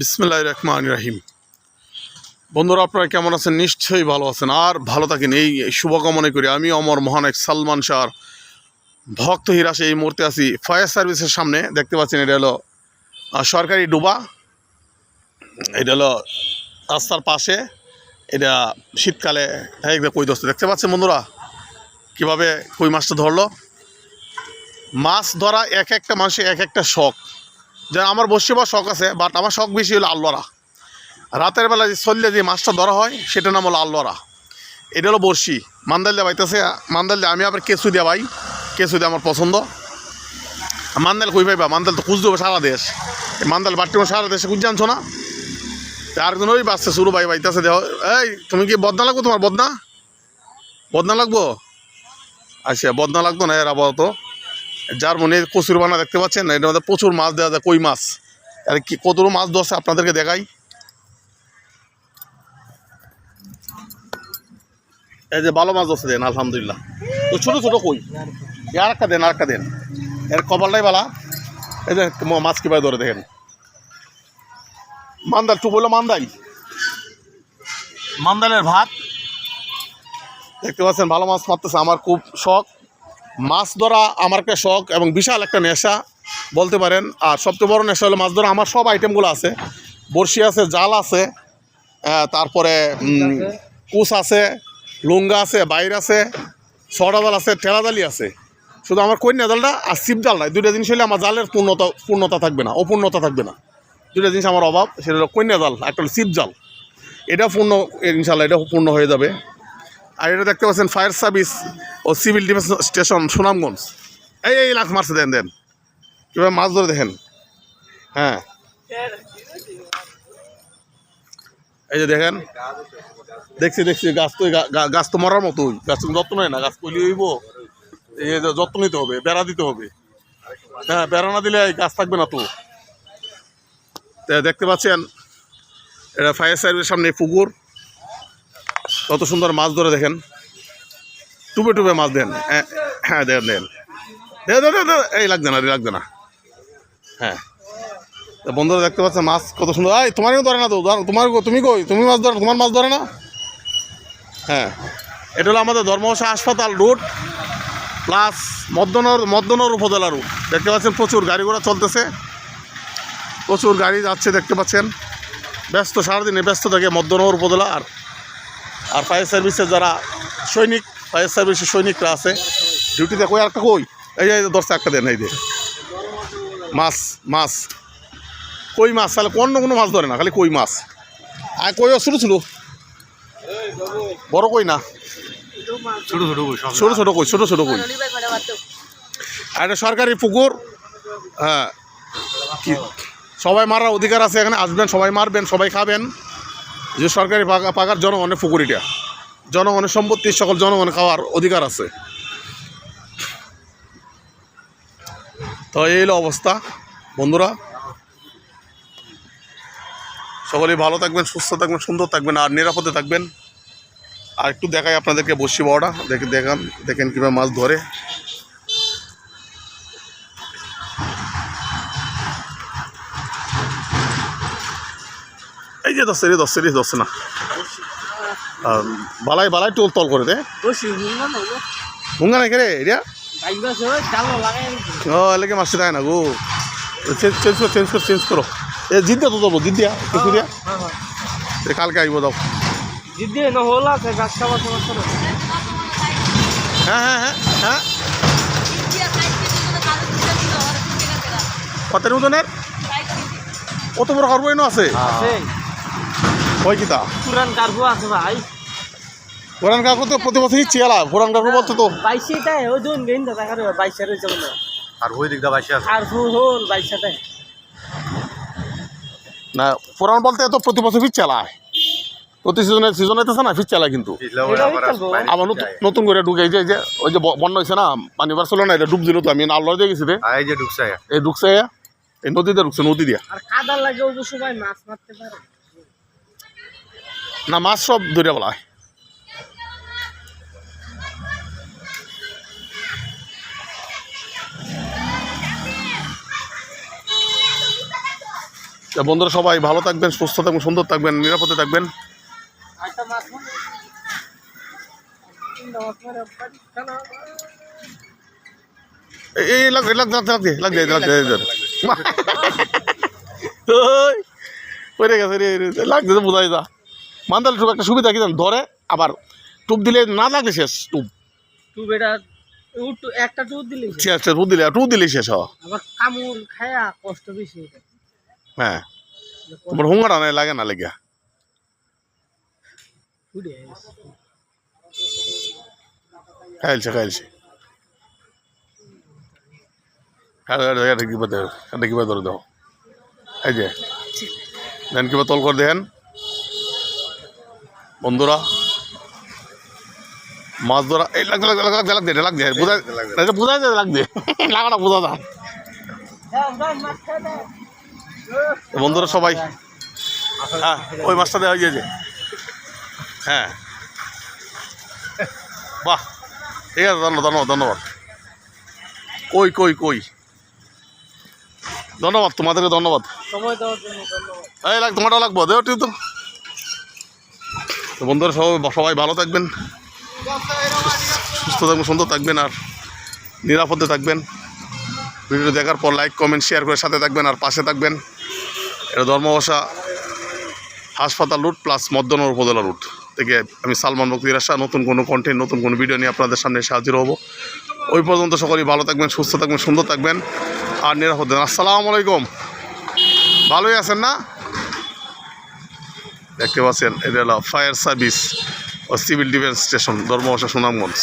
বিসমিল্লাহ রহমান রাহিম। বন্ধুরা, আপনারা কেমন আছেন? নিশ্চয়ই ভালো আছেন। আর ভালো থাকেন। এই শুভকামনা করি। আমি অমর মহানায়ক সালমান শাহর ভক্ত হিরাসে এই মুহূর্তে আছি। ফায়ার সার্ভিসের সামনে দেখতে পাচ্ছেন, এটা হলো সরকারি ডুবা। এটা হলো রাস্তার পাশে। এটা শীতকালে হ্যাঁ এটা কই দোস্ত? দেখতে পাচ্ছেন বন্ধুরা? কীভাবে কই মাছটা ধরলো? মাছ ধরা এক একটা মানুষের এক একটা শখ। যেন আমার বসে বা শখ আছে বাট আমার শখ বেশি হলো আল্লরা রাতের বেলা যে চললে যে মাছটা ধরা হয়, সেটার নাম হলো আল্লরা এটা হলো বড়শি। মান্দাল দিয়ে বাইতেছে, মান্দাল দিয়ে আমি আবার কেঁচু দিয়া ভাই কেঁচু দিয়ে আমার পছন্দ। মান্দাল কই পাইবা? মান্দাল তো খুঁজ দেবো সারা দেশ। মান্দাল বাট্টি সারা দেশে খুঁজ জানছো না? আরেকজন ওই বাচ্চা শুরু ভাই বাইতেছে দেহ এই, তুমি কি বদনা লাগবো তোমার বদনা? বদনা লাগবো? আচ্ছা বদনা লাগতো না, এর আপাতত। যার মনে কচুর বানা দেখতে পাচ্ছেন? এটার মধ্যে প্রচুর মাছ দেওয়া যায়, কই মাছ? আর কি কতগুলো মাছ ধরছে আপনাদেরকে দেখাই। এই যে ভালো মাছ ধরছে দেন, আলহামদুলিল্লাহ। তো ছোটো ছোটো কই? আর একটা দেন আর একটা দেন। এর কপালটাই বালা এই যে মাছ কীভাবে ধরে দেখেন? মান্দাল টুপ হলো মান্দাই মান্দালের ভাত। দেখতে পাচ্ছেন, ভালো মাছ মারতেছে, আমার খুব শখ। মাছ ধরা আমার একটা শখ এবং বিশাল একটা নেশা বলতে পারেন। আর সবচেয়ে বড় নেশা হলো মাছ ধরা। আমার সব আইটেমগুলো আছে। বড়শি আছে জাল আছে তারপরে কুস আছে। লুঙ্গা আছে বাইর আছে ছড়া জাল আছে ঠেলা জালি আছে। শুধু আমার কন্যা জালটা আর শিব জাল নাই। দুইটা জিনিস হলে আমার জালের পূর্ণতা পূর্ণতা থাকবে না অপূর্ণতা থাকবে না। দুইটা জিনিস আমার অভাব সেটা হলো কন্যা জাল একটা হলো শিব জাল। এটা পূর্ণ ইনশাল্লাহ এটা পূর্ণ হয়ে যাবে। আর এটা দেখতে পাচ্ছেন ফায়ার সার্ভিস ও সিভিল ডিফেন্স স্টেশন, সুনামগঞ্জ। এই এই, লাখ মারছে, দেন দেন। কীভাবে মাছ ধরে দেখেন? হ্যাঁ। এই যে দেখেন, দেখছি দেখছি, গাছ তো গাছ তো মরার মতোই। গাছ তো যত্ন নেয় না, গাছ কইলে হইব। এই যত্ন নিতে হবে, বেড়া দিতে হবে। হ্যাঁ বেড়া না দিলে গাছ থাকবে না তো দেখতে পাচ্ছেন, এটা ফায়ার সার্ভিসের সামনে পুকুর। কত সুন্দর মাছ ধরে দেখেন। টুপে টুপে মাছ দেন। হ্যাঁ হ্যাঁ দেন দেন। দে দে দে, দে। এই লাগবে না রে, লাগবে না। হ্যাঁ। বন্ধুরা দেখতে পাচ্ছেন মাছ কত সুন্দর। এই তোমার ধরে না তো তোমার তুমি কই? তুমি মাছ ধরো তোমার মাছ ধরে না? হ্যাঁ। এটা হলো আমাদের ধর্মশা হাসপাতাল রুট প্লাস মদ্যনর মদ্যনর উপজেলা রুট দেখতে পাচ্ছেন প্রচুর গাড়ি ঘোড়া চলতেছে। প্রচুর গাড়ি যাচ্ছে দেখতে পাচ্ছেন। ব্যস্ত সারাদিনে ব্যস্ত থাকে মদ্যনগর উপজেলা আর আর ফায়ার সার্ভিসে যারা সৈনিক ফায়ার সার্ভিসের সৈনিকরা আছে ডিউটিতে কই একটা কই? এই যে দশটা একটা দেন এই যে। মাছ মাছ। কই মাছ? তাহলে অন্য কোনো মাছ ধরে না খালি কই মাছ। আর কইও ছোটো ছোটো। বড় কই না? ছোট ছোট সব। ছোটো ছোটো কই ছোটো ছোটো কই। আর এটা সরকারি পুকুর হ্যাঁ। কি সবাই মারার অধিকার আছে এখানে আসবেন সবাই মারবেন সবাই খাবেন। যে সরকারি পাকা পাকার জনগণের পুকুরিটা। জনগণের সম্পত্তি, সকল জনগণের খাওয়ার অধিকার আছে। তো এই হলো অবস্থা, বন্ধুরা। সকলেই ভালো থাকবেন, সুস্থ থাকবেন, সুন্দর থাকবেন, আর নিরাপদে থাকবেন। আর একটু দেখাই আপনাদেরকে বসি বড়টা দেখে দেখান দেখেন কীভাবে মাছ ধরে। এই যে দশে রে দশে রে দশে না। বালাই বালাই টোল তল করে দে। নাই রে। এটা ও এলাকে মাসে দেয় না গো। চেঞ্জ চেঞ্জ করো চেঞ্জ করো চেঞ্জ করো। এ জিদ দিয়া তো যাব জিদ দিয়া কিছু দিয়া কালকে আইব দাও। হ্যাঁ হ্যাঁ হ্যাঁ হ্যাঁ। কতের মতনের কত বড় আছে? আছে। কয় কিতা পুরান আছে ভাই। পুরান কাকু তো প্রতি বছরই চেয়ালা পুরান কাকু বলতো তো। বাইশে ওই দুন গেইন দাদা করে বাইশে বলে। আর ওই দিকটা বাইশে আছে। আর ফুল হল বাইশে না পুরান বলতে তো প্রতি বছর ফির চালায় প্রতি সিজনে সিজন হইতেছে না ফির চালায় কিন্তু। আবার নতুন করে ঢুকে যে- যে ওই যে বন্যা হয়েছে না পানি বার ছিল না এটা ডুব দিল তো আমি আল্লাহ দিয়ে গেছি রে। এই যে ঢুকছে এই ঢুকছে এই নদীতে ঢুকছে নদী দিয়া। আর কাদার লাগে ওই সময় মাছ মারতে পারে। না মাছ সব ধরে বলা হয়। বন্ধুরা সবাই ভালো থাকবেন সুস্থ থাকবেন সুন্দর থাকবেন নিরাপদে থাকবেন। এই এই লাগ লাগ লাগ লাগ দে লাগ দে লাগ দে লাগ দে ওই পড়ে গেছে রে রে, লাগ দে বোঝাই যা। মান্দাল টুপ একটা সুবিধা কি ধরে আবার টুপ দিলে না লাগলে শেষ টুপ। একটা দিলি শেষ। টুপ দিলে টুপ দিলে শেষ হ আবার কামড় খায়া কষ্ট বেশি এটা। হ্যাঁ। তোমার হুঙ্গাটা নাই লাগে না লেগে। খাইলছে খাইলছে কিবা এটা ধরে দাও এই যে দেন কিবা তল করে দেন। বন্ধুরা মাছ ধরা এই লাগতে লাগতে লাগতে লাগতে এটা লাগতে বোঝা এটা বোঝা যায় লাগতে লাগাটা বোঝা যায়। বন্ধুরা সবাই হ্যাঁ ওই মাছটা দেওয়া হয়েছে হ্যাঁ। বাহ ঠিক আছে ধন্যবাদ ধন্যবাদ ধন্যবাদ। কই কই কই? ধন্যবাদ তোমাদেরকে ধন্যবাদ। এই লাগ তোমারটা লাগবো দেও তো। তো বন্ধুরা সবাই সবাই ভালো থাকবেন। সুস্থ থাকবেন, সুন্দর থাকবেন আর নিরাপদে থাকবেন। ভিডিও দেখার পর লাইক কমেন্ট শেয়ার করে সাথে থাকবেন আর পাশে থাকবেন। এটা ধর্মভাষা হাসপাতাল রুট প্লাস মদ্যনগর উপজেলা রুট থেকে আমি সালমান বক্তির আশা নতুন কোনো কন্টেন্ট নতুন কোনো ভিডিও নিয়ে আপনাদের সামনে হাজির হব। ওই পর্যন্ত সকলেই ভালো থাকবেন, সুস্থ থাকবেন, সুন্দর থাকবেন আর নিরাপদ। আসসালামু আলাইকুম। ভালোই আছেন না? দেখতে পাচ্ছেন এটা হলো ফায়ার সার্ভিস ও সিভিল ডিফেন্স স্টেশন ধর্মভাষা সুনামগঞ্জ।